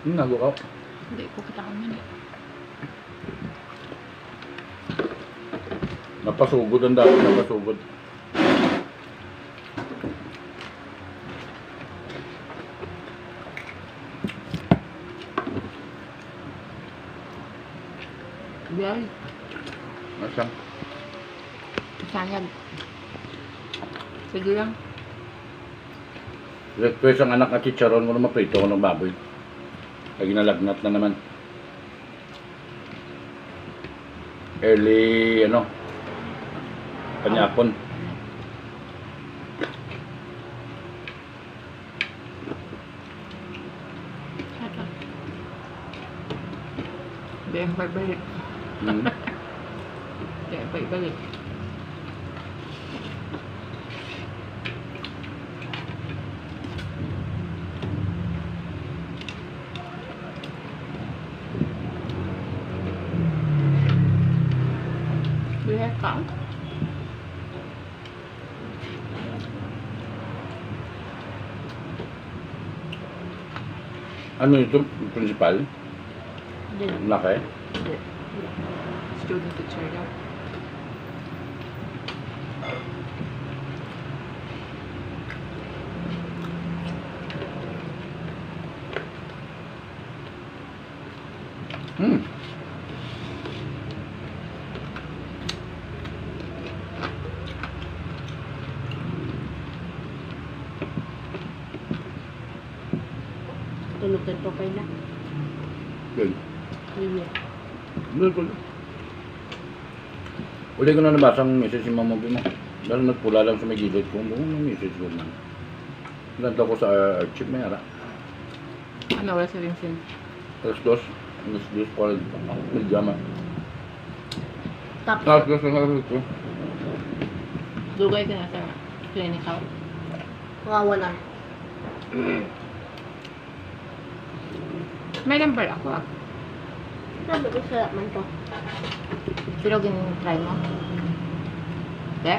Hmm, nagukaw. Hindi ko kita kami na. Napasugod ang dami, napasugod. Biyay. Masang. Sayag. Sige lang. Request ang anak at chicharon mo na maprito ko ng baboy. Lagi nalagnat na naman. Early, ano, kanyapon. Saka. Biyang balik. Hmm. Biyang balik. Biyang ka. Ano ito? Principal? Hindi. Laki? Hindi. Student teacher daw. Hmm. Tulog ka to kay na. Good. Hindi. Good, good. Uli ko na nabasang message si Mama Bimo. Dahil nagpula lang sa may gilid ko. Buong may message ko man. Ganda ko sa archive may ara. Ano wala sa Vincent? Alas dos. Alas dos pa rin. Tapos, Alas dos na alas dos. Dugay ka na sa clinical. mga wala. May number ako ah. Sabi ko sa man to. Pero ganyan try mo. Hindi?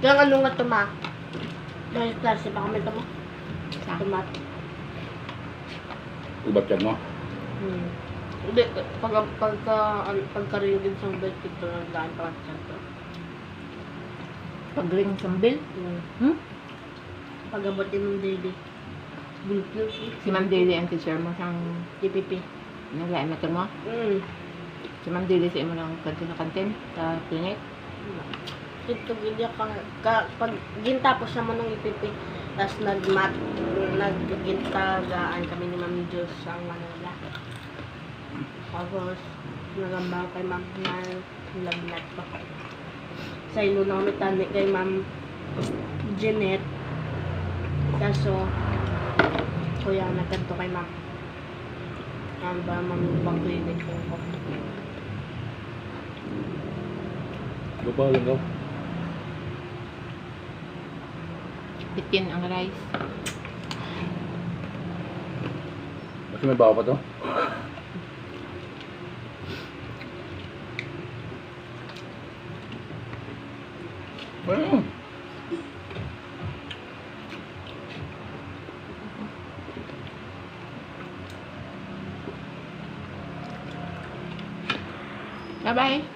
Yung ano nga to ma? Dahil klase pa kami to mo. Sa Tomat. Ubat yan mo. Hmm. Hindi, pag, pagka, pagka-ring din sa bed, ito lang daan pa sa to. pag-ring sambil. Hmm. Hmm? Pag-abot din ng daily. Si Ma'am Daly ang teacher mo siyang DPP. naglain na mo. Hmm. Si Ma'am Daly sa imo ng kantin na kantin sa clinic. Ito, hindi ka, ka, pag gintapos naman ng IPP, tapos nag-mat, nag-gintagaan kami ni Mami Diyos sa Manila. Tapos, nagambang kay Ma'am na lagnat pa. Sa ilo na kami tani kay Ma'am Jeanette. Kaso, kuya, nagkanto kay Ma'am. Ano ba, Ma'am, pag-clinic ko. Lupa lang daw. Bitin ang rice. Kasi may bawa pa to. Well, Bye-bye.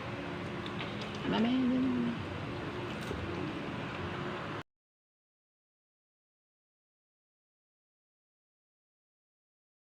Bye-bye.